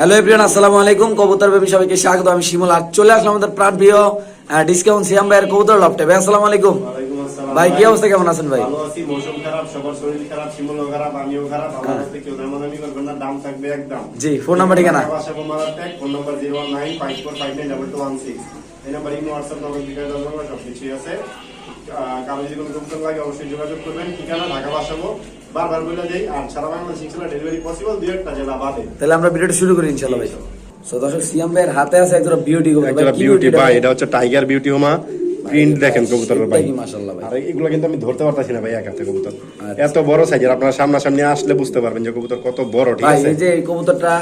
Hello everyone আসসালামু আলাইকুম। কবুতর বেবি সবাইকে স্বাগত। আমি শিমুল। আর চলে আসলাম আমাদের প্রাণ প্রিয় ডিসকাউন্ট সিয়াম ভাইয়ের কবুতর লপটে ভাই আসসালামু আলাইকুম। ভাই কি অবস্থা? কেমন আছেন ভাই? ভালো আছি। মৌসুম খারাপ সবার শরীর খারাপ শিমুলও খারাপ আমিও খারাপ। আমার কাছে কেউ দামাদামি করবেন না দাম থাকবে একদম। জি, ফোন নাম্বার ঠিকানা? বাসা বোমার tag phone number zero one nine five four five nine double two one six এই নাম্বার ইমো হোয়াটসঅ্যাপ নাম্বার ঠিকানা নাম্বার সব কিছুই আছে কারও যদি কোনো লাগে অবশ্যই যোগাযোগ করবেন। ঠিকানা ঢাকা বাসাবো। বারবার বলে যাই আর সারা বাংলাদেশ ইনশাল্লাহ ডেলিভারি পসিবল দুই একটা জেলা বাদে। তাহলে আমরা ভিডিওটা শুরু করি ইনশাল্লাহ ভাই। সো দর্শক সিয়াম ভাইয়ের হাতে আছে একজন বিউটি বিউটি ভাই এটা হচ্ছে টাইগার বিউটি হোমা। প্রিন্ট দেখেন কবুতরের ভাই মাশাআল্লাহ ভাই। আর এগুলো কিন্তু আমি ধরতে পারতাছি না ভাই এক হাতে কবুতর। আচ্ছা। এত বড় সাইজের আপনারা সামনাসামনি আসলে বুঝতে পারবেন যে কবুতর কত বড় ঠিক আছে? এই যে এই কবুতরটা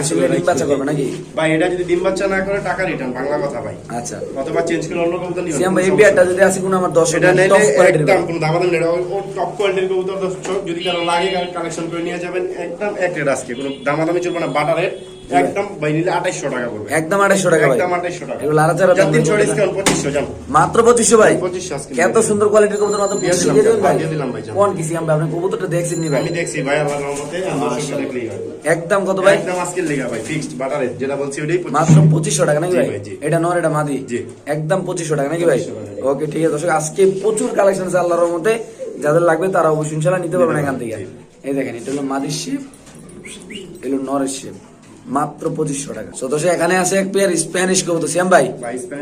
আসলে ডিম বাচ্চা করবে নাকি? ভাই এটা যদি ডিম বাচ্চা না করে টাকা রিটার্ন বাংলা কথা ভাই। আচ্ছা। অথবা চেঞ্জ করে অন্য কবুতর নিও সিয়াম ভাই এই বিয়ারটা যদি আছে কোনো আমার 10 এটা টপ কোয়ালিটির একদম কোনো দাম নেই ও টপ কোয়ালিটির কবুতর দর্শক। যদি কারও লাগে কালেকশন করে নিয়ে যাবেন একদম এক রেট আজকে কোনো দামাদামি চলবে না রেট একদম ভাই নিলে 2800 টাকা পড়বে। একদম 250 টাকা ভাই। একদম 2800 টাকা। এগুলো আড়াচাড়া দাম 300 ডিসকাউন্ট 2500 জান মাত্র 2500 ভাই। 2500 আজকে এত সুন্দর কোয়ালিটির কবুতর মাত্র 2500 দিয়ে দেবেন ভাই দিয়ে দিলাম ভাই, কোন কি সিয়াম ভাই আপনি কবুতরটা দেখছেন নি ভাই? আমি দেখছি ভাই আল্লাহর রহমতে আমার দেখলেই হয়। একদম কত ভাই? একদম আজকের লেগা ভাই ফিক্সড বাটার যেটা বলছি 2500 মাত্র পঁচিশশো টাকা নাকি ভাই? এটা নর এটা মাদি? জি। একদম পঁচিশশো টাকা নাকি ভাই? 2500। ওকে ঠিক আছে। দর্শক আজকে প্রচুর কালেকশন আছে আল্লাহর মধ্যে যাদের লাগবে তারা অবশ্যই ইনশাল্লাহ নিতে পারবেন এখান থেকে। এই দেখেন এটা হলো মাদির শেপ এলো নরের শেপ মাত্র পঁচিশশো টাকা। তো এখানে আছে এক পেয়ার স্প্যানিশ কবুতর। সিয়াম ভাই?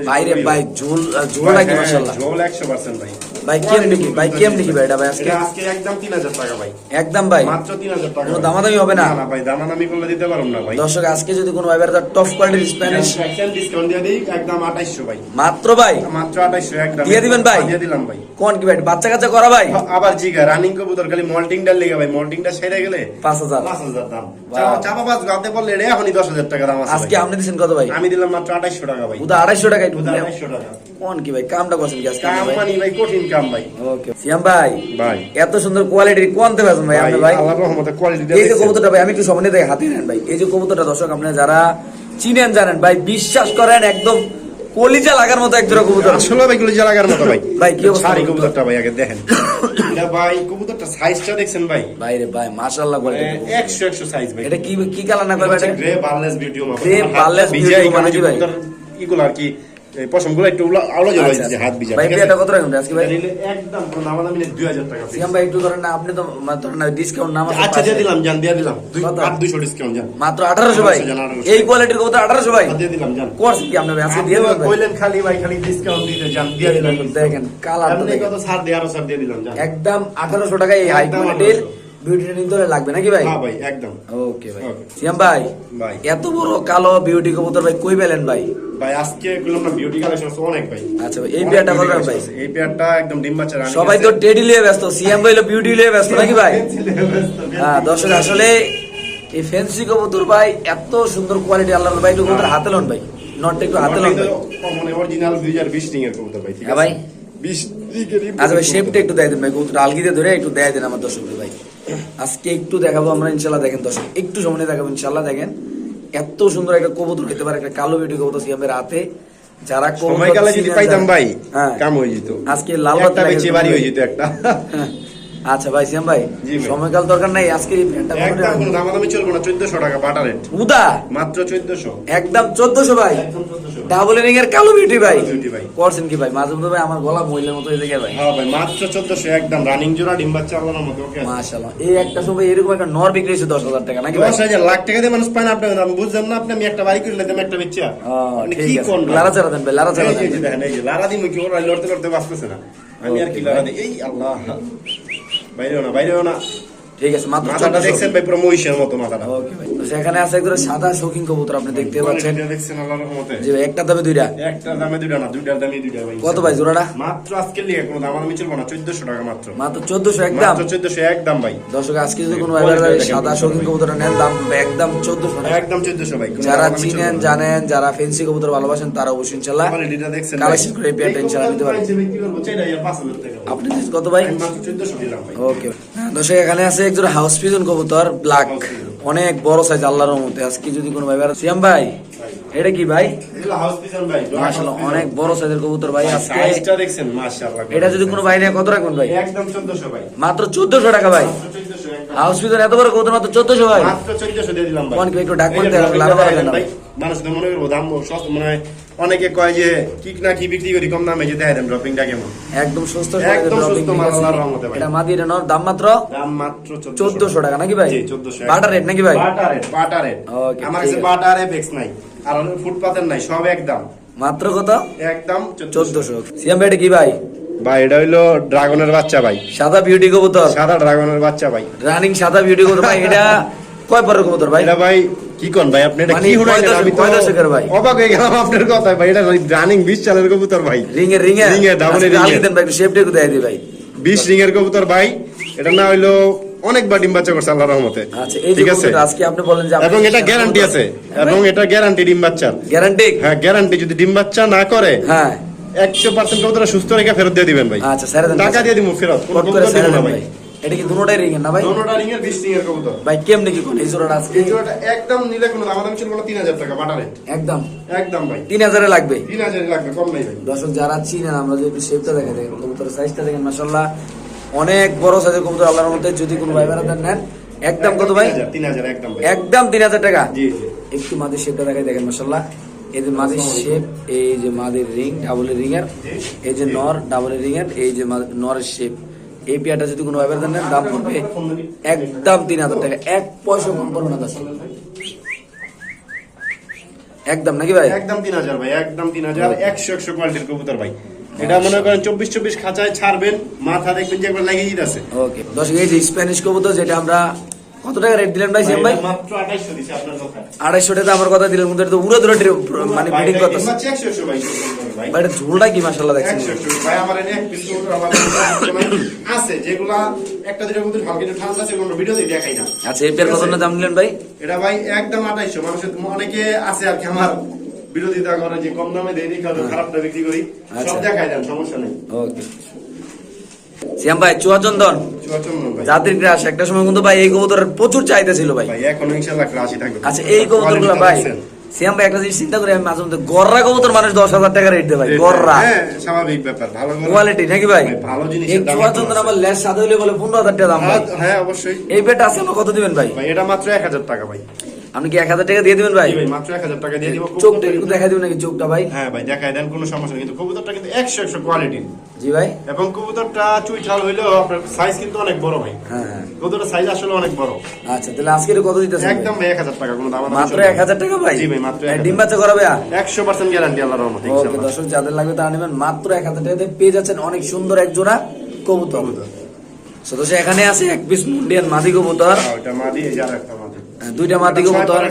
ভাই, ভাই ঝোল ঝোলটা কি হ্যাঁ, ঝোল 100% ভাই। ভাই, কেমনি কি? ভাই, কেমনি কি ভাই? এটা ভাই আজকে? আজকে একদম 3000 টাকা ভাই। একদম ভাই? মাত্র 3000 টাকা কোনো দামাদামি হবে না? না ভাই দামাদামি করলে দিতে পারুম না ভাই। দর্শক আজকে যদি কোনো ভাইবার টপ কোয়ালিটির স্প্যানিশ একদম ডিসকাউন্ট দিয়ে দিই একদম 2800 ভাই। মাত্র ভাই? মাত্র 2800 একদম। দিয়ে দিবেন ভাই? দিয়ে দিলাম ভাই। কোন কি ভাই বাচ্চা কাচ্চা করা ভাই? আবার জিগা রানিং কবুতর খালি মল্টিং ডাল লেগে ভাই মল্টিং টা ছেড়ে গেলে পাঁচ হাজার। 5000 দাম। চাপা- বাজ গাতে বললে এখনই 10000 টাকা দাম আছে আজকে আপনি দিচ্ছেন কত ভাই? আমি দিলাম মাত্র 2800 টাকা ভাই। উদা আড়াইশো টাকা। 2800 টাকা। কোন কি ভাই? কামটা করছেন কি আজকে? কাম মানে ভাই কঠিন কাম ভাই। ওকে। সিয়াম ভাই ভাই। এত সুন্দর কোয়ালিটির কোন থেকে ভাই আপনি ভাই আল্লাহর রহমতে কোয়ালিটি এই যে কবুতরটা ভাই আমি একটু সামনে দেখে হাতে নেন ভাই। এই যে কবুতরটা দর্শক আপনি যারা চিনেন জানেন ভাই বিশ্বাস করেন একদম কলিজা লাগার মতো একজোড়া কবুতর। আসলে ভাই গুলো জালাগার মতো ভাই। ভাই, কি অবস্থা? কবুতরটা ভাই আগে দেখেন। এটা ভাই কবুতরটা সাইজটা দেখছেন ভাই? ভাই রে ভাই মাশাআল্লাহ কোয়ালিটি একশো একশো সাইজ ভাই। এটা কি কি কালার না করবে এটা? গ্রে বার্লেস মানে কি ভাই? ইগুলো আর কি এই পশমগুলো একটু আলো জ্বলে যাচ্ছে হাত ভিজা ভাই ঠিক কত রাখবেন আজকে ভাই? একদম কোনো দাম দামি 2000 টাকা সিয়াম ভাই একটু ধরেন না আপনি তো ধরেন না ডিসকাউন্ট না আচ্ছা দিয়ে দিলাম জান দিয়ে দিলাম। দুই কত? আর 200 ডিসকাউন্ট জান। মাত্র আঠারোশো ভাই? 1800 জান, 1800 এই কোয়ালিটির কবুতর আঠারোশো ভাই? দিয়ে দিলাম জান। করছেন কি আপনি আজকে দিয়ে আপনি কইলেন খালি ভাই খালি ডিসকাউন্ট দিতে জান দিয়ে দিলাম। দেখেন কালার আপনি কত ছাড় দিয়ে আরও ছাড় দিয়ে দিলাম জান। একদম আঠারোশো টাকায় এই হাই কোয়ালিটির 1800 বিউটি নিতে হলে লাগবে নাকি ভাই? হ্যাঁ ভাই একদম। ওকে ভাই। সিয়াম ভাই ভাই। এত বড় কালো বিউটি কবুতর ভাই কই পেলেন ভাই? ভাই আজকে বললাম না বিউটি কালেকশন অনেক ভাই। আচ্ছা এই অনেক বলবেন ভাই? এই পেয়ারটা একদম ডিম বাচ্চা রানী সবাই তো টেডি লিয়ে ব্যস্ত সিএম ভাই বিউটি লিয়ে ব্যস্ত নাকি ভাই? হ্যাঁ দর্শক আসলে এই ফেন্সি কবুতর ভাই এত সুন্দর কোয়ালিটি আল্লাহ ভাই একটু কবুতর হাতে লন ভাই। নটটা একটু হাতে লন ভাই। অরিজিনাল 2020 টিং এর কবুতর ভাই ঠিক হ্যাঁ আছে? ভাই। 20 আচ্ছা ভাই। শেপটা একটু দেয় দেন ভাই কবুতর আলগিতে ধরে একটু দেয় দেন আমার দর্শকদের ভাই। আজকে একটু দেখাবো আমরা ইনশাল্লাহ দেখেন দর্শক একটু সময় দেখাবো ইনশাল্লাহ দেখেন। এত সুন্দর একটা কবুতর হইতে পারে একটা কালো বিউটি কবুতর সিয়ামের রাতে। যারা সময়কালে যদি পাইতাম ভাই হ্যাঁ। কাম হয়ে যেত। আজকে লাল বাতি বাড়ি হয়ে যেত একটা। আচ্ছা ভাই সিয়াম ভাই সময়কাল দরকার নাই আজকে একদম দামাদামি চলবে না 1400 টাকা বাটার রেট উদা? মাত্র 1400 একদম চোদ্দশো ভাই। ডাবল ইনিং এর কালো বিউটি ভাই। ভাই। করছেন কি ভাই? মাঝে মধ্যে ভাই আমার গলা মহিলার মতো ভাই। হ্যাঁ ভাই মাত্র 1400 একদম। রানিং জোড়া ডিম বাচ্চা আল্লাহর মতো ওকে মাশাআল্লাহ। এই একটা সময় এরকম একটা নর বিক্রি হয়েছে দশ হাজার টাকা নাকি ভাই? দশ হাজার লাখ টাকা দিয়ে মানুষ পায় না আপনি আমি বুঝলাম না আপনি আমি একটা বাড়ি করে একটা বেচা কি কোন লারা চারা দেন ভাই, লারা চারা দেন। দেখেন এই যে লারা দিমু কি ওরা লড়তে লড়তে বাঁচতেছে না। আমি আর কি লারা দিই? এই আল্লাহ। বাইরেও না বাইরেও না ঠিক আছে মাত্র মাথাটা দেখছেন ভাই পুরো মহিষের মতো মাথাটা। ওকে ভাই। তো সেখানে আছে একদম সাদা শৌখিন কবুতর আপনি দেখতে পাচ্ছেন। দেখছেন আল্লাহর রহমতে? ভাই একটা দামে দুইটা। একটা দামে দুইটা না দুইটার দামে দুইটা ভাই। কত ভাই জোড়াটা? মাত্র আজকের লিগে কোনো দাম আমি চলবো না 1400 টাকা মাত্র। মাত্র চোদ্দশো একদম? মাত্র 1400 একদম ভাই। দর্শক আজকে যদি কোনো ভাই সাদা শৌখিন। কবুতরটা নেন দাম একদম চোদ্দশো টাকা। একদম 1400 ভাই যারা চিনেন জানেন যারা ফেন্সি কবুতর ভালোবাসেন তারা অবশ্যই কোয়ালিটিটা দেখছেন কালেকশন করে পেয়ারটা নিতে পারেন এই কবুতর কি করব? চাইলে আর 5000 টাকা। ভাই। আপনি কত ভাই? মাত্র 1400 দিলাম ভাই। ওকে দর্শক এখানে আছে একজন হাউস পিজন কবুতর ব্ল্যাক অনেক বড় সাইজ আল্লাহর রহমতে। আজকে যদি কোনো ভাই বেড়া- সিয়াম ভাই এটা কি ভাই? মাশাআল্লাহ অনেক বড় সাইজের কবুতর ভাই আজকে এটা যদি কোনো ভাই নেয় কত রাখবেন ভাই? একদম 1400 ভাই। মাত্র চোদ্দশো টাকা ভাই। 1400 হাউস পিজন এত বড় কবুতর মাত্র চোদ্দশো ভাই। মাত্র 1400 দিয়ে দিলাম ভাই। কোন কি একটু ডাক এই বলতে যে হবে, dropping লাভ হবে না। ভাই। মানুষ তো মনে করব দাম সস্তা মনে হয় অনেকে কয় যে কি না কি বিক্রি করি কম দামে যে দেয় দেন ড্রপিংটা কেমন। একদম সুস্থ একদম সুস্থ মাল। আল্লাহর রহমতে ভাই। এটা মাদি এটা নর দাম মাত্র দাম মাত্র চোদ্দশো টাকা। নাকি ভাই? জি 1400 বাটা রেট নাকি ভাই? বাটা রেট বাটা রেট Okay, আমার কাছে। বাটা রেট এক্স নাই আর ফুটপাতের নাই সব একদম। মাত্র কত? একদম চোদ্দশো। সিএম ভাই এটা কি ভাই? ভাই এটা হইল ড্রাগনের বাচ্চা ভাই। সাদা বিউটি কবুতর। সাদা ড্রাগনের বাচ্চা ভাই। রানিং সাদা বিউটি কবুতর। ভাই এটা কয় পরের কবুতর ভাই? এটা ভাই কি কোন ভাই আপনি? এটা মানে কি আমি তো ভাই? অবাক হয়ে গেলাম আপনার ভাই। এটা রানিং 20 চালের কবুতর ভাই। রিং এর রিং এর Ring এর, এর ring এর। দেন ভাই দেখাই ভাই। 20 রিং এর কবুতর ভাই এটা না হইল অনেকবার ডিম বাচ্চা করছে আল্লাহর রহমতে। আচ্ছা ঠিক আছে? আজকে আপনি বলেন যে এবং এটা গ্যারান্টি আছে। এবং এটা গ্যারান্টি ডিম বাচ্চার গ্যারান্টি হ্যাঁ গ্যারান্টি যদি ডিম বাচ্চা না করে হ্যাঁ। একশো পার্সেন্ট কবুতর সুস্থ রেখে ফেরত দিয়ে দিবেন ভাই। আচ্ছা টাকা দিয়ে দিব ফেরত। কোনো কত করে কবুতর দিব না ভাই। ভাই। এটা কি দুটোটাই রিং এর না ভাই? দোনোটা রিং এর 20 রিং এর কবুতর। ভাই কেমনে কি কোন এই জোড়াটা আজকে এই জোড়াটা একদম নিলে কোনো দাম দাম ছিল বলে 3000 টাকা বাটারে। একদম। একদম ভাই। তিন হাজারে লাগবে? 3000 এ লাগবে কম নাই ভাই। দর্শক যারা চিনেন আমরা যদি একটু শেপটা দেখে দেখেন কবুতরের সাইজটা দেখেন মাসাল্লাহ অনেক বড় সাইজের কবুতর আল্লাহর মধ্যে যদি কোনো ভাই বেড়াতে নেন একদম কত ভাই? 3000 3000 একদম ভাই। একদম তিন হাজার টাকা? জি জি। একটু মাদের শেপটা দেখাই দেখেন মাসাল্লাহ এই যে মাদের শেপ এই যে মাদের রিং ডাবলের রিং এর এই যে নর ডাবলের রিং এর এই যে নরের শেপ এই পেয়ারটা যদি কোনো ভাইবার দেন দাম পড়বে একদম তিন হাজার টাকা। এক পয়সা কম পড়বে না দর্শক একদম নাকি ভাই? একদম 3000 ভাই একদম তিন হাজার। একশো একশো কোয়ালিটির কবুতর ভাই। এটা মনে করেন 24 24 খাঁচায় ছাড়বেন মাথা দেখবেন যে একবার লাগিয়ে দিতেছে। ওকে। দর্শক এই যে স্প্যানিশ কবুতর যেটা আমরা কত টাকা রেট দিলেন ভাই সিএম ভাই? মাত্র 2800 দিছে আপনার টাকা আমার কথা দিলেন কিন্তু এটা উড়ে ধরে মানে বিডিং করতেছে। মাত্র 100 100 ভাই ভাই। ভাই এটা ঝুলটা কি মাসাল্লাহ দেখছেন? 100 100 ভাই আমার এনে এক পিস আমার আছে যেগুলা একটা দুটো কবুতর হালকা একটু ঠান্ডা আছে কোনো ভিডিওতে দেখাই না। আচ্ছা এই পেয়ার কত না দাম নিলেন ভাই? এটা ভাই একদম আঠাইশো মানুষের অনেকে আছে আর কি আমার বিরোধিতা করে যে কম দামে দেরি করে খারাপটা বিক্রি করি। সব আচ্ছা। দেখাই দেন সমস্যা নেই। ওকে। সিয়াম ভাই চুয়াচন্দন জাতির গ্রাস একটা সময় কিন্তু ভাই এই কবুতরের প্রচুর চাহিদা ছিল ভাই। এখন থাকবে। আচ্ছা এই কবুতরগুলো ভাই সিয়াম ভাই একটা জিনিস চিন্তা করি আমি মাঝে মধ্যে গররা কবুতর মানুষ দশ হাজার টাকা রেট দেয় ভাই গররা। হ্যাঁ স্বাভাবিক ব্যাপার ভালো কোয়ালিটি নাকি ভাই? ভালো এই জিনিসের দাম চুয়াচন্দন আবার লেস সাদা হইলে বলে পনেরো হাজার টাকা দাম হ্যাঁ, অবশ্যই। এই পেটা আছে কত দিবেন ভাই? ভাই এটা মাত্র এক হাজার টাকা ভাই। আপনি কি এক হাজার টাকা দিয়ে দিবেন ভাই? ভাই মাত্র এক হাজার টাকা দিয়ে দিব চোখটা একটু দেখা দিবেন নাকি চোখটা ভাই? হ্যাঁ ভাই দেখাই দেন কোনো সমস্যা নেই কিন্তু কবুতরটা কিন্তু একশো একশো কোয়ালিটি জি ভাই। এবং কবুতরটা চুইঠাল হইলেও আপনার সাইজ কিন্তু অনেক বড় ভাই। হ্যাঁ হ্যাঁ। কবুতরটা সাইজ আসলে অনেক বড়। আচ্ছা তাহলে আজকে কত দিতেছেন? একদম ভাই এক হাজার টাকা কোনো দাম মাত্র এক হাজার টাকা ভাই? জি ভাই, মাত্র ডিম বাচ্চা করাবে? একশো পার্সেন্ট গ্যারান্টি আল্লাহর রহমতে ওকে। দর্শক যাদের লাগবে তারা নেবেন মাত্র এক হাজার টাকাতে পেয়ে যাচ্ছেন অনেক সুন্দর এক জোড়া কবুতর। কবুতর। So, এখানে আছে এক পিস মুন্ডিয়ান মাদি কবুতর। হ্যাঁ, ওইটা মাদি, এই যে আরেকটা মাদি। হ্যাঁ, দুইটা মাদি কবুতর।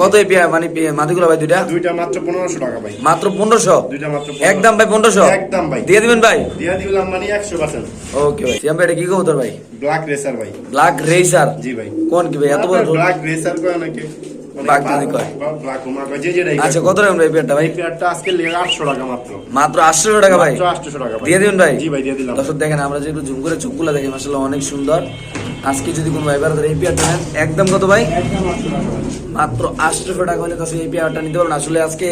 কত? মানে মাদিগুলো ভাই দুইটা? দুইটা মাত্র পনেরোশো টাকা ভাই। মাত্র 1500 দুইটা মাত্র একদম ভাই পনেরোশো? একদম ভাই। দিয়ে দিবেন ভাই? দিয়ে দিলাম মানে একশো পার্সেন্ট ওকে ভাই। সিয়াম ভাই এটা কি কবুতর ভাই? ব্ল্যাক রেসার ভাই। Black racer? জি ভাই। কোন কি ভাই? এত বড় ব্ল্যাক রেসার কয় নাকি? Black যদি কয়। ব্ল্যাক হুমা কয় যে যেটাই আচ্ছা কত রাখবেন ভাই পেয়ারটা ভাই? পেয়ারটা আজকে লেগে আটশো টাকা মাত্র। মাত্র আটশো টাকা ভাই? মাত্র আটশো টাকা দিয়ে দিবেন ভাই? জি ভাই দিয়ে দিলাম। দর্শক দেখেন আমরা যে একটু ঝুম করে চোখগুলো দেখি মাসাল্লাহ অনেক সুন্দর। আজকে যদি কোনো ভাই বেড়াতে এই পেয়ারটা নেন একদম কত ভাই? মাত্র আটশো টাকা হলে দর্শক এই পেয়ারটা নিতে পারবেন। আসলে আজকে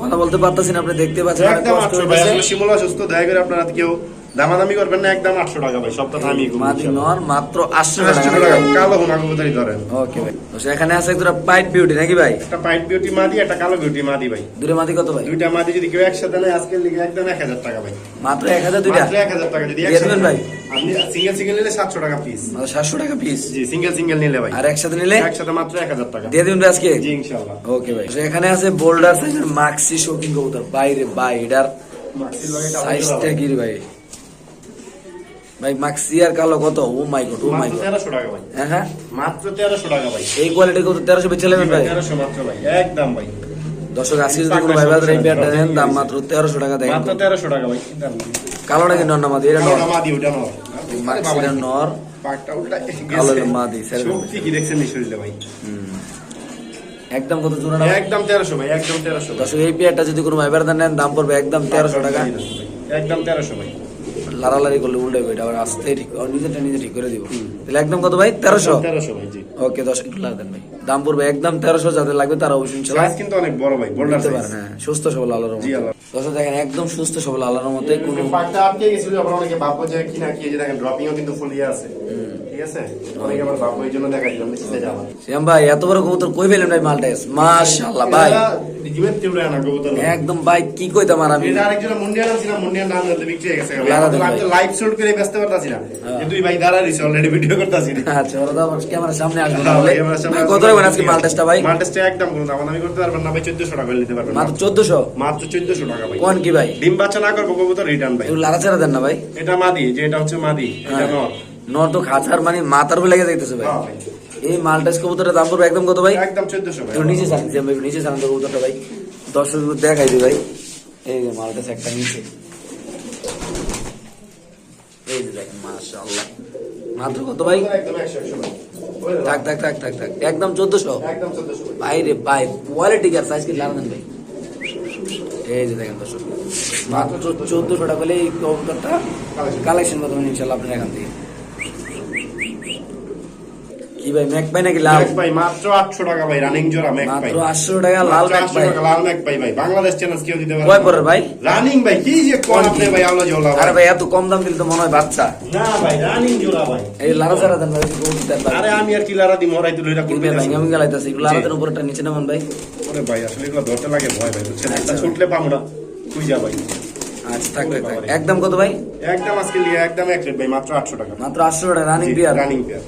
কথা বলতে পারতেছি না আপনি দেখতে পাচ্ছেন অনেক একদম কষ্ট আটশো ভাই। আসলে শিমলা সুস্থ দয়া করে আপনারা কেউ দামাদামি করবেন না একদম আটশো টাকা ভাই দামি মাদি নর মাত্র আটশো টাকা। আটশো টাকা কালো হুমা কবুতরই ধরেন। ওকে ভাই এখানে আছে পাইট বিউটি নাকি ভাই? একটা পাইট বিউটি মাদি একটা কালো বিউটি মাদি ভাই। দুটো মাদি কত ভাই? দুইটা মাদি যদি কেউ একসাথে নেয় আজকের লিগে একদম এক হাজার টাকা ভাই। মাত্র এক হাজার দুইটা? মাত্র এক হাজার টাকা যদি একসাথে ভাই? আপনি সিঙ্গেল সিঙ্গেল নিলে সাতশো টাকা পিস সাতশো টাকা পিস জি সিঙ্গেল সিঙ্গেল নিলে ভাই। আর একসাথে নিলে? একসাথে মাত্র এক হাজার টাকা। দিয়ে দিবেন আজকে? জি ইনশাল্লাহ। ওকে ভাই এখানে আছে বোল্ডার সাইজের মাক্সি শৌখিন কবুতর বাইরে সাইজটা কি ভাই? ভাই মাক্সি আর কালো কত? ও মাই গড ও। মাই গড তেরোশো টাকা ভাই। হ্যাঁ হ্যাঁ? মাত্র তেরোশো টাকা ভাই। এই কোয়ালিটি কত? তেরোশো বেচে নেবেন ভাই? তেরোশো মাত্র ভাই একদম ভাই। আজকে যদি কোনো ভাই বাজারে এই দাম মাত্র টাকা মাত্র ভাই কালোটা কি নর মাদি এটা নর। মাদি ওটা নয় মাক্সিটা নর। পাকটা উল্টা কালো মাদি, ছেড়ে দেবে। কি দেখছেন নি শরীরে ভাই? একদম কত জোড়া একদম তেরোশো ভাই একদম তেরোশো দশক এই পেয়ারটা যদি কোনো ভাই বাজারে নেন দাম পড়বে একদম তেরোশো টাকা। একদম তেরোশো ভাই। লারালারি করলে উল্টে এটা আবার আসতে ঠিক ও নিজেরটা নিজে ঠিক করে দিব। তাহলে একদম কত ভাই? তেরোশো? তেরোশো ভাই জি। ওকে দশ একটু লাগবে দেন ভাই। দাম পড়বে একদম তেরোশো যাতে লাগবে তারা অবশ্যই ইনশাল্লাহ কিন্তু অনেক বড় ভাই বোল্ডার পারেন হ্যাঁ সুস্থ সবল আলোর জি, মতো দশ দর্শক দেখেন একদম সুস্থ সবল আলোর মতো কোনো পাটটা আটকে গেছিল আবার অনেকে ভাববো যে কি না কি এই যে দেখেন ড্রপিংও কিন্তু ফুল ইয়ে আছে। ঠিক আছে? অনেকে আমার বাবু এই জন্য দেখাই দিলাম নিচে যাওয়া। শ্যাম ভাই এত বড় কবুতর কই পেলেন ভাই মালটা? মাশাআল্লাহ ভাই। জিমের তীব্র না কবুতর। একদম ভাই কি কইতাম আর আমি? এটা আরেকজন মুন্ডিয়ান ছিল মুন্ডিয়ান নাম ধরতে বিক্রি হয়ে গেছে। আমি ভাই। লাইভ শুট করে ব্যস্ত করতেছি না। কিন্তু ভাই দাঁড়া রইছে অলরেডি ভিডিও করতেছি। আচ্ছা ওরা তো ক্যামেরার সামনে আসবে না হ্যাঁ, বলে। ক্যামেরার সামনে ভাই, কত রাখবেন আজকে মাল ভাই? মাল একদম কোনো দাম আমি করতে পারবেন না ভাই 1400 টাকা করে নিতে পারবেন মাত্র চোদ্দশো? মাত্র 1400 টাকা ভাই। কোন কি ভাই? ডিম বাচ্চা না করব কবুতর রিটার্ন ভাই। লাড়াচাড়া দেন না ভাই। এটা মাদি যে এটা হচ্ছে মাদি এটা হ্যাঁ। নর। নর তো খাঁচার মানে মাথার উপরে লেগে যাইতেছে ভাই। হ্যাঁ। এই মালটাস কবুতরের দাম পড়বে একদম কত ভাই? একদম 1400 ভাই। নিচে ভাই নিচে চান তো কবুতরটা ভাই। দর্শক দেখাই দিই ভাই। এই যে মালটাস একটা নিচে। এই যে দেখেন মাশাআল্লাহ। মাত্র কত ভাই? একদম 100 100 ভাই। থাক থাক থাক থাক থাক। একদম চোদ্দশো? একদম 1400 ভাই। রে ভাই কোয়ালিটি আর সাইজ কি লাগান ভাই। এই যে দেখেন দর্শক মাত্র চোদ্দশো টাকা হলে এই কবুতরটা কালেকশন করতে পারেন ইনশাল্লাহ আপনার এখান থেকে। কি ভাই ম্যাক পাই নাকি লাল? ম্যাক মাত্র 800 টাকা ভাই রানিং জোড়া ম্যাক ভাই মাত্র আটশো টাকা লাল ম্যাক পাই। টাকা লাল ম্যাক ভাই ভাই বাংলাদেশ চ্যানেল কেউ দিতে কয় পরের ভাই? রানিং ভাই কি যে কোন আপনি ভাই আলো জোলা আরে ভাই। এত কম দাম দিলে তো মনে হয় বাচ্চা। না ভাই রানিং জোড়া ভাই। এই লারা দেন ভাই আরে আমি আর কি লারা দি মরাই তুই এটা ভাই আমি গেলাইতেছি লারা দেন উপরটা নিচে নামান ভাই। ওরে ভাই আসলে এগুলো ধরতে লাগে ভয় ভাই বুঝছেন? একটা ছুটলে পামুরা তুই যা ভাই। আচ্ছা। একদম কত ভাই? একদম আজকে লিয়ে একদম এক ভাই মাত্র 800 টাকা। মাত্র আটশো টাকা running pair running pair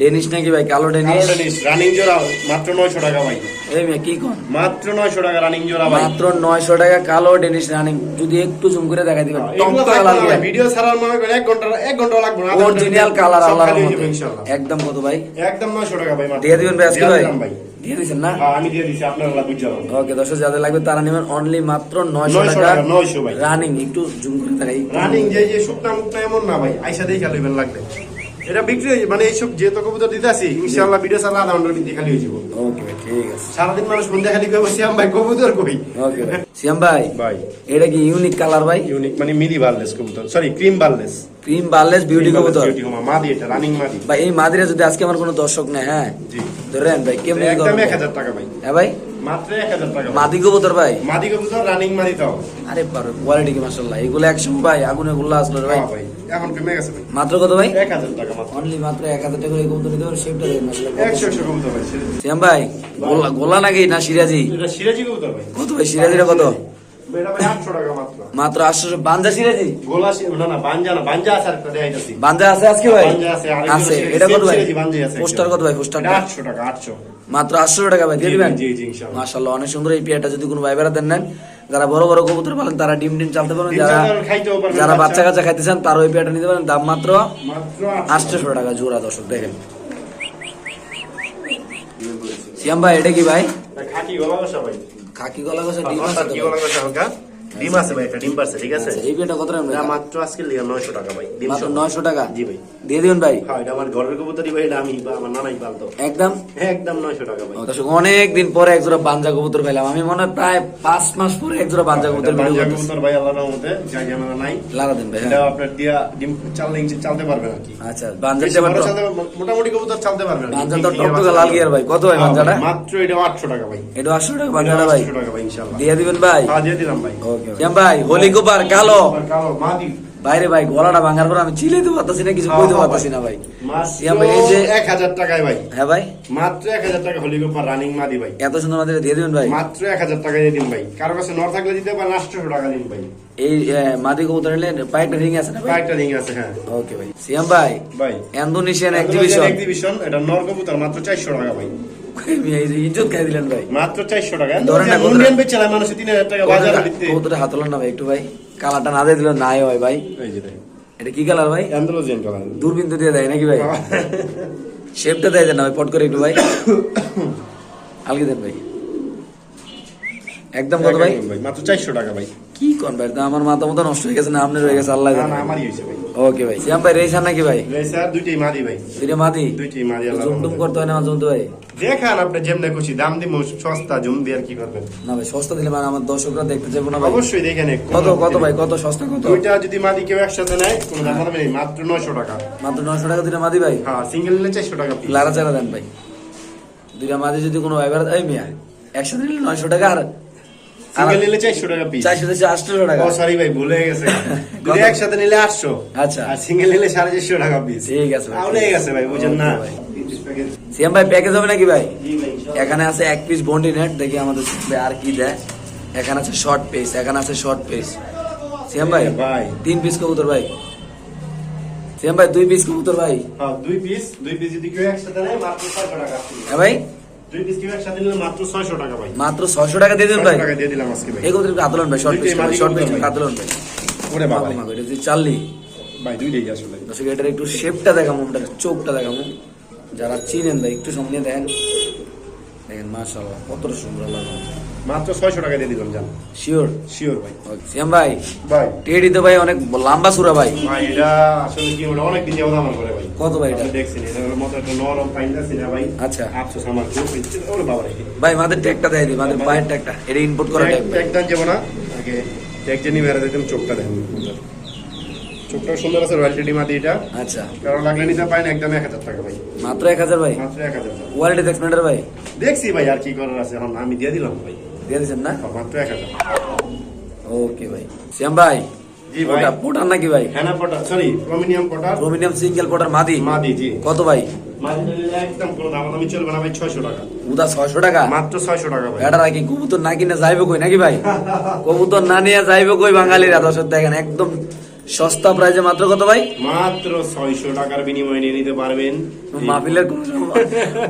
Danish নাকি ভাই? কালো কালো ডেনিশ রানিং জোড়া মাত্র 900 টাকা ভাই। এই কি কোন? মাত্র 900 টাকা রানিং জোড়া ভাই। মাত্র নয়শো টাকা কালো ডেনিশ রানিং যদি একটু জুম করে দেখাই দিবেন। ভাই, ভিডিও ছাড়ার মনে করেন ঘণ্টা ঘণ্টা লাগবে না। অরিজিনাল কালার আল্লাহর হয়ে একদম কত ভাই? একদম 900 টাকা ভাই দিয়ে দিবেন ভাই আজকে ভাই? দিয়ে দিছেন না? হ্যাঁ, আমি দিয়ে দিছি আপনারা বুঝ ওকে দর্শক যাদের লাগবে তারা নেবেন অনলি মাত্র নয়শো টাকা টাকা, 900 ভাই। রানিং একটু জুম করে দেখাই। রানিং যে যে শুকনা মুকনা এমন না ভাই আইসা দিয়ে খালি হইবেন লাগবে। এটা বিক্রি হয়ে মানে এইসব যে তো কবুতর দিতে আসি ইনশাআল্লাহ ভিডিও ছাড়া আধা ঘণ্টা দিয়ে খালি হয়ে যাব। ওকে ভাই ঠিক আছে। সারাদিন মানুষ মধ্যে খালি কই বসে ভাই কবুতর কই? ওকে ভাই। ভাই ভাই। এটা কি ইউনিক কালার ভাই? ইউনিক মানে মিলি বারলেস কবুতর। Sorry cream barless. Cream barless beauty কবুতর। বিউটি মাদি এটা রানিং মাদি। ভাই এই মাদিরা যদি আজকে আমার কোনো দর্শক নেয় হ্যাঁ? জি। ধরেন ভাই কেমনি একদম করবেন? এক হাজার টাকা ভাই। হ্যাঁ ভাই? মাত্র এক হাজার টাকা ভাই। মাদি কবুতর ভাই? মাদি কবুতর রানিং মাদি তাও। আরে পারো কোয়ালিটি কি মাশাআল্লাহ। এগুলো একশো ভাই আগুনে গুল্লা আসলো ভাই। হ্যাঁ ভাই। এখন কমে গেছে ভাই। মাত্র কত ভাই? এক হাজার টাকা মাত্র। অনলি মাত্র টাকা করে কবুতর দিতে পারেন শেপটা কবুতর ভাই শ্যাম ভাই গোলা গোলা নাকি না সিরাজি? এটা সিরাজি কবুতর ভাই। কত ভাই সিরাজিটা কত? মাত্র। আটশো বাঞ্জা সিরাজি? বাঞ্জা আছে আজকে ভাই? আছে, এটা কত ভাই? পোস্টার কত ভাই পোস্টার আটশো টাকা আটশো। মাত্র আটশো টাকা ভাই দিয়ে দিবেন। মাশাআল্লাহ অনেক সুন্দর এই পেয়ারটা যদি কোনো ভাই বেড়াতেন নেন যারা বড় বড় কবুতর পালেন তারা ডিম ডিম চালতে পারেন যারা যারা বাচ্চা বাচ্চা- কাচ্চা খাইতে চান তারা ওই পেয়ারটা নিতে পারেন। দাম মাত্র আটশোশো টাকা জোড়া দর্শক দেখেন। শ্যাম ভাই এটা কি ভাই? খাকি গলা কষা ভাই। খাকি গলা কষা ডিম ডিম আছে ভাই একটা ডিম পারছে ঠিক আছে? আচ্ছা, এই পেয়ারটা কত টাকা মাত্র আজকে টাকা ভাই মাত্র সহ। নয়শো টাকা? জি ভাই। দিয়ে দিবেন ভাই? হ্যাঁ এটা আমার ঘরের কবুতরই ভাই এটা আমি বা আমার নানাই পালতো। একদম? একদম নয়শো টাকা ভাই। দর্শক অনেক দিন পরে এক জোড়া বাঞ্জা কবুতর পেলাম আমি মনে হয় প্রায় মাস পরে এক জোড়া বাঞ্জা কবুতর ভিডিও করতেছি কবুতর ভাই আল্লাহর রহমতে নাই। লাগা দেন ভাই এটা হ্যাঁ আপনার দিয়া ডিম চাললে ইঞ্চি চালতে কি। আচ্ছা বাঞ্জা চালতে মোটামুটি কবুতর চালতে পারবেন আর বাঞ্জা তো ঠিক লাল গিয়ার ভাই কত ভাই হ্যাঁ বাঞ্জাটা? মাত্র এটা আটশো টাকা ভাই। এটা আটশো টাকা বাঞ্জাটা ভাই। 800 টাকা ভাই ইনশাআল্লাহ। দিয়ে দিবেন ভাই? হ্যাঁ দিয়ে দিলাম ভাই। ওকে শ্যাম ভাই হোলি কুপার কালো। মাদি। বাইরে ভাই গলাটা ভাঙার পর আমি চিলাইতে পারতাছি না কিছু কইতে পারতাছি না ভাই। শ্যাম ভাই এই যে এক হাজার টাকায় ভাই। হ্যাঁ ভাই। মাত্র এক হাজার টাকা হলি গোপার রানিং মাদি ভাই। এত সুন্দর আমাদের দিয়ে দিবেন ভাই। মাত্র এক হাজার টাকা দিয়ে দিন ভাই। কারও কাছে নর থাকলে দিতে পারেন আটশো টাকা দিন ভাই। এই মাদি কবুতর নিলে রিং আছে না কয়েকটা রিং আছে হ্যাঁ। ওকে ভাই। সিয়াম ভাই ভাই। ইন্দোনেশিয়ান এক্সিবিশন এক্সিবিশন এটা নর কবুতর মাত্র চারশো টাকা ভাই। ইজ্জত খাই দিলেন ভাই মাত্র চারশো টাকা। ধরেন না, মুন্ডিয়ান বেচে না মানুষ তিন হাজার টাকা বাজারে দিতে কবুতরে না ভাই একটু ভাই কালারটা না দিয়ে দিল নাই হয় ভাই। এই যে এটা কি কালার ভাই? অ্যান্ড্রোজেন কালার। দূরবীন দিয়ে দেয় নাকি ভাই? শেপটা দেয় না ভাই পট করে একটু ভাই। আলগে দেন ভাই। একদম কত ভাই? মাত্র চারশো টাকা ভাই। কি কোন ভাই? তা আমার মাথা মতো নষ্ট হয়ে গেছে না আপনার হয়ে গেছে আল্লাহ জানে। আমারই হয়েছে ভাই। ওকে ভাই। শ্যাম ভাই রেসার নাকি ভাই? স্যার দুইটাই মাদি ভাই। মাদি? দুইটাই মাদি আল্লাহ জুম করতে হয় না জমতে ভাই? দেখান আপনি যেমনে খুশি দাম দিব সস্তা জুম দিয়ে আর কি করবেন। না ভাই সস্তা দিলে মানে আমার দর্শকরা দেখতে যাব না অবশ্যই। কত কত ভাই কত সস্তা কত? দুইটা যদি মাদি কেউ একসাথে নেয় কোনো দাম হবে নেই মাত্র নয়শো টাকা। মাত্র নয়শো টাকা দুইটা মাদি ভাই। হ্যাঁ সিঙ্গেল নিলে চারশো টাকা piece। লারা চারা দেন ভাই। দুইটা মাঝে যদি কোনো ভাইবার এই মিয়া একসাথে নিলে নয়শো টাকা আর সিঙ্গেল নিলে চারশো টাকা পিস চারশো থেকে টাকা। ও সরি ভাই ভুলে গেছে। একসাথে নিলে আটশো। আচ্ছা। আর সিঙ্গেল নিলে সাড়ে চারশো টাকা পিস ঠিক আছে। গেছে ভাই বুঝেন না। সিএম ভাই প্যাকেজ হবে নাকি ভাই। এখানে আছে এক পিস বন্ডি নেট দেখি আমাদের আর কি দেয়। এখানে আছে শর্ট পিস এখানে আছে শর্ট পিস সিএম ভাই। তিন পিস কবুতর ভাই। সিএম ভাই দুই পিস কবুতর ভাই। হ্যাঁ, দুই পিস দুই পিস যদি কেউ একসাথে নেয় মাত্র ছয়শো টাকা হ্যাঁ ভাই। মাত্র ছয়শো টাকা ভাই। দিয়ে ভাই। এই কবুতর আতলন ভাই? শর্ট পিস শর্ট পিস আতলন ভাই। ওরে বাবা মাগো, মাগো, এটা চাললি ভাই দুইটাই আসলে দর্শক এটার একটু শেপটা ওটার চোখটা দেখাবো যারা চিনেন ভাই একটু সামনে দেখেন দেখেন মাশাল্লাহ কতটা সুন্দর মাত্র ছয়শো টাকা দিয়ে দিলাম জান শিওর শিওর ভাই। সিয়াম ভাই ভাই। টেডি তো ভাই অনেক লম্বা সুরা ভাই। ভাই এটা আসলে কি হলো অনেক দিন আমার করে ভাই। কত ভাই এটা? দেখছেন এটা হলো মতো একটা নরম পাইনটা ছিল ভাই? আচ্ছা। আফসোস আমার খুব ওরে বাবা রে। ভাই মাদের ট্যাগটা দেয় দি মাদের পায়ের ট্যাগটা এটা ইনপুট করা ট্যাগ একদম যাব না। আগে জেনি মেরে দেখুন চোখটা দেখেন। চোখটা সুন্দর আছে রয়্যাল টেডি মাদি এটা। আচ্ছা। কারণ লাগলে নিতে পারেন একদম এক হাজার টাকা ভাই। মাত্র এক হাজার ভাই? মাত্র এক হাজার টাকা। ওয়ারেন্টি এক্সপ্লেন্ডার ভাই? দেখছি ভাই আর কি করার আছে? এখন আমি দিয়ে দিলাম ভাই। দিয়ে না? মাত্র এক হাজার ওকে ভাই। সিয়াম ভাই জি ভাই। পোটার নাকি ভাই? হ্যানা pouter sorry premium pouter. Premium single pouter মাদি? মাদি জি। কত ভাই? একদম কোনো দাম দামি চলবে না ভাই ছয়শো টাকা। উদা ছয়শো টাকা? মাত্র ছয়শো টাকা ভাই। এটা নাকি কবুতর না কিনে যাইবে কই নাকি ভাই? কবুতর না নিয়ে যাইবে কই বাঙালিরা? দর্শক দেখেন একদম সস্তা প্রাইজে মাত্র কত ভাই? মাত্র ছয়শো টাকার বিনিময়ে নিয়ে নিতে পারবেন। মাহফিলের কোন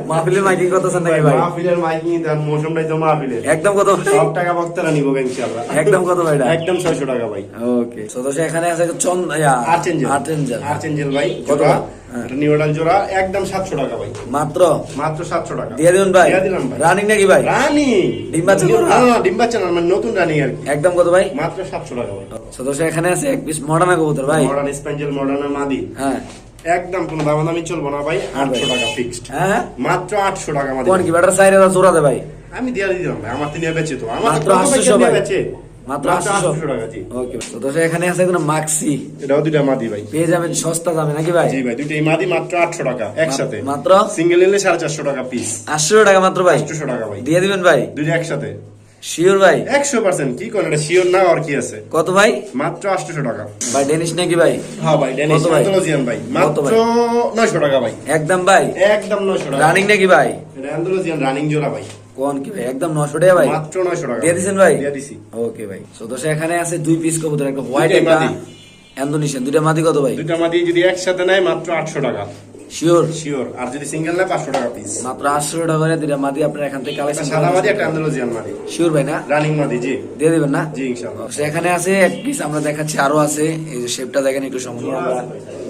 মাহফিলের মাইকিং করতেছেন নাকি ভাই? মাহফিলের মাইকিং তার মৌসুমটাই তো মাহফিলের। একদম কত? সব টাকা বক্তারা নিবো ইনশাআল্লাহ। একদম কত ভাই একদম ছয়শো টাকা ভাই। ওকে। সদস্য এখানে আছে চন্দ আর্চেঞ্জেল। আর্চেঞ্জেল। আর্চেঞ্জেল ভাই কত? জোড়া। হ্যাঁ। এটা নিউডাল জোড়া একদম সাতশো টাকা ভাই। মাত্র? মাত্র সাতশো টাকা। দিয়ে দিবেন ভাই? দিয়ে দিলাম ভাই। রানিং নাকি ভাই? রানী। ডিম বাচ্চা করা? হ্যাঁ ডিম বাচ্চা না মানে নতুন রানী আর একদম কত ভাই? মাত্র সাতশো টাকা ভাই। সদস্য এখানে আছে এক পিস মডার্ন কবুতর ভাই। মডার্ন স্পেঞ্জেল মডার্ন মাদি। হ্যাঁ। একদম কোনো দামাদামি চলবো না ভাই হ্যাঁ আটশো টাকা ফিক্সড হ্যাঁ? মাত্র আটশো টাকা মাদি কোন কি ব্যাটার জোড়া দে ভাই? আমি দিয়ে দিলাম ভাই আমার তিনি বেচে তো। আমার মাত্র তো কত 800 পয়সা দিয়ে ভাই। বেচে। মাত্র মাত্র 800 800 টাকা জি। ওকে সদস্য এখানে আছে কোনো মাক্সি এটাও দুইটা মাদি ভাই। পেয়ে যাবেন সস্তা দামে নাকি ভাই? জি ভাই দুইটাই মাদি মাত্র আটশো টাকা একসাথে। মাত্র? সিঙ্গেল নিলে সাড়ে চারশো টাকা পিস আটশো টাকা মাত্র ভাই। আটশো টাকা ভাই। দিয়ে দিবেন ভাই? দুইটা একসাথে। শিওর ভাই? একশো পার্সেন্ট কি করেন? এটা শিওর না আর কি আছে? কত ভাই? মাত্র আটশো টাকা। ভাই ডেনিশ নাকি ভাই? হ্যাঁ ভাই কত ভাই? মাত্র? নয়শো টাকা ভাই। একদম ভাই? একদম নয়শো টাকা। রানিং নাকি ভাই? রানিং জোড়া ভাই। কোন কি ভাই? একদম নশো টাকা ভাই? মাত্র নয়শো টাকা। দিয়ে ভাই? দিয়ে দিছি। ওকে ভাই। সদস্য এখানে আছে দুই পিস কবুতর একটা হোয়াইট একটা মাদি। দুইটা মাদি কত ভাই? দুইটা মাদি যদি একসাথে নেয় মাত্র আটশো টাকা। শিওর শিওর আর যদি সিঙ্গেল নেয় পাঁচশো টাকা পিস মাত্র আটশো টাকা করে দুইটা মাদি আপনার এখান থেকে কালেকশন সাদা মাদি একটা অ্যান্ডোলজিয়ান মাদি। শিওর ভাই না রানিং মাদি জি। দিয়ে দিবেন না? জি ইনশাআল্লাহ। এখানে আছে এক পিস আমরা দেখাচ্ছি আরও আছে। এই যে শেপটা দেখেন একটু আমরা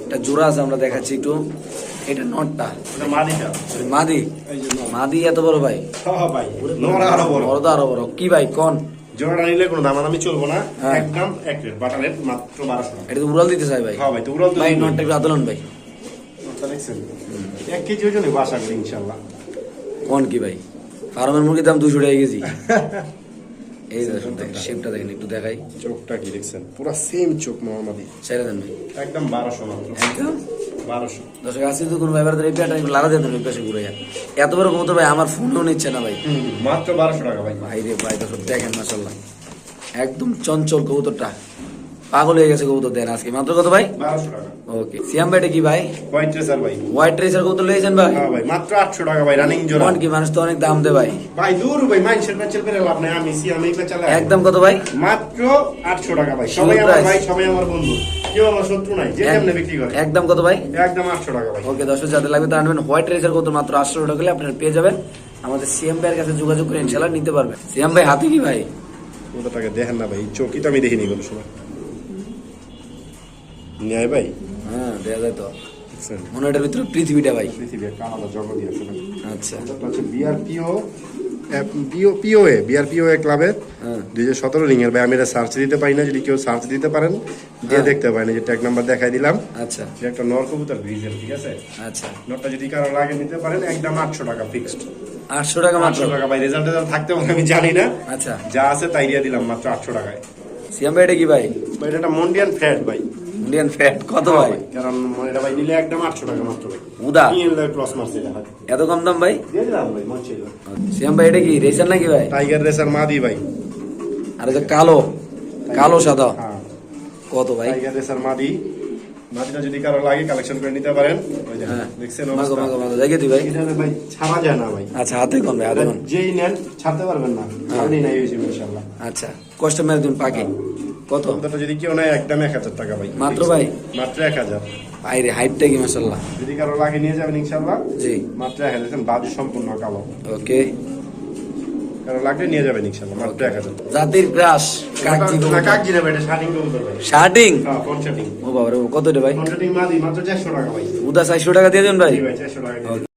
একটা জোড়া আছে আমরা দেখাচ্ছি একটু। এটা নটটা মাদিটা। মাদি। মাদি এত বড় ভাই? হ্যাঁ ভাই। আরও বড়। বড় আরও বড়। কি ভাই কোন? জোড়াটা নিলে কোনো দামাদামি চলবো না। হ্যাঁ। একদম এক রেট বাটার রেট মাত্র বারোশো টাকা। এটা তো উড়াল দিতে চাই ভাই। হ্যাঁ ভাই তো উড়াল ভাই নটটা একটু আদলন ভাই। নোটটা দেখছেন? এক কেজি ওজন বাসা করি ইনশাল্লাহ। কোন কি ভাই? ফার্মের মুরগির দাম দুশো টাকা কেজি। এই দেখেন, দেখেন শেপটা দেখেন একটু দেখাই। চোখটা কি দেখছেন? পুরো সেম চোখ মোহাম্মদি ছেড়ে দেন ভাই। একদম বারোশো মাত্র। একদম? বারোশো। দর্শক তো কোনো ব্যাপার এই পেটা লাড়া দিয়ে দেন ওই পাশে ঘুরে যান। এত বড় কবুতর ভাই আমার ফোনেও নিচ্ছে না ভাই। মাত্র বারোশো টাকা ভাই। ভাই রে ভাই দর্শক দেখেন মাসাল্লাহ একদম চঞ্চল কবুতরটা। পাগল হয়ে গেছে কবুতর দেন আজকে। মাত্র কত ভাই? ওকে। সিয়াম ভাইটা কি ভাই? হোয়াইট ট্রেসার ভাই। হোয়াইট রেসার কবুতর লয়েছেন ভাই? হ্যাঁ ভাই মাত্র আটশো টাকা ভাই রানিং জোড়া। কোন কি মানুষ তো অনেক দাম দে ভাই। ভাই দূর ভাই মাইন্সের পেছল পেরে লাভ নাই আমি সি আমি চালা একদম কত ভাই? মাত্র আটশো টাকা ভাই। সবাই আমার ভাই সবাই আমার বন্ধু। কেউ আমার শত্রু নাই যে কেমনে বিক্রি করে। একদম কত ভাই? একদম আটশো টাকা ভাই। ওকে দর্শক যাদের লাগবে তারা নেবেন হোয়াইট রেসার মাত্র আটশো টাকা হলে আপনারা পেয়ে যাবেন। আমাদের সিএম ভাইয়ের কাছে যোগাযোগ করে ইনশাল্লাহ নিতে পারবেন। সিএম ভাই হাতে কি ভাই? ওটাকে দেখেন না ভাই চৌকি তো আমি দেখিনি কোনো সময়। ন্যায় ভাই। হ্যাঁ দেওয়া যায় তো। দেখছেন মনে এটার ভিতরে পৃথিবীটা ভাই। পৃথিবী একটা আলাদা জগৎই আছে ভাই। আচ্ছা। এটা হচ্ছে বিআরপিও পিও পিওএ বিআরপিওএ ক্লাবের হ্যাঁ। দুই হাজার সতেরো রিংয়ের ভাই। আমি এটা সার্চ দিতে পারি না যদি কেউ সার্চ দিতে পারেন দিয়ে হ্যাঁ। দেখতে পারেন। এই যে ট্যাগ নাম্বার দেখাই দিলাম। আচ্ছা। যে একটা নর কবুতর গ্রিজেল ঠিক আছে? আচ্ছা। নটটা যদি কারও লাগে নিতে পারেন একদম আটশো টাকা ফিক্সড আটশো টাকা মাত্র? টাকা ভাই রেজাল্ট রেজাল্ট থাকতে পারে আমি জানি না। আচ্ছা। যা আছে তাই দিয়ে দিলাম মাত্র আটশো টাকায়। ভাই এটা কি ভাই? ভাই এটা একটা মন্ডিয়ান ফ্যাট ভাই। ইন্ডিয়ান ফ্যাট কত ভাই? কারণ এটা ভাই নিলে একদম আটশো টাকা মাত্র ভাই। উদা? ক্রস মারছে এটা ভাই এত কম দাম ভাই? দিয়ে দিলাম ভাই মন ছিল। সিএম ভাই এটা কি রেসার নাকি ভাই? টাইগার রেসার মাদি ভাই। আর যে কালো কালো সাদা। হ্যাঁ। কত ভাই? টাইগার রেসার মাদি। মাদিটা যদি কারও লাগে কালেকশন করে নিতে পারেন। ওই যে হ্যাঁ। দেখছেন মাগো মাগো মাগো দেখে দিই ভাই। এটা ভাই ছাড়া যায় না ভাই। আচ্ছা হাতে কোন ভাই হাতে কোন যেই নেন ছাড়তে পারবেন না। ছাড়নি নাই হয়েছে ইনশাল্লাহ আচ্ছা কষ্ট মেরে দিন পাকে। কত? কবুতরটা যদি কেউ নেয় একদম এক হাজার টাকা ভাই। মাত্র ভাই? মাত্র এক হাজার। বাইরে হাইটটা কি মাসাল্লাহ যদি কারও লাগে নিয়ে যাবেন ইনশাল্লাহ জি। মাত্র এক হাজার বাজু সম্পূর্ণ কালো। ওকে। কারও লাগলে নিয়ে যাবেন ইনশাল্লাহ মাত্র এক হাজার। জাতির ক্রাশ কাকজি কাকজি না এটা শার্টিং কবুতর ভাই। শার্টিং হ্যাঁ ফোন ও বাবা কত রে ভাই? ফোন মাদি মাত্র চারশো টাকা ভাই। উদা চারশো টাকা দিয়ে দেন ভাই? জি ভাই চারশো টাকা দিয়ে দিন।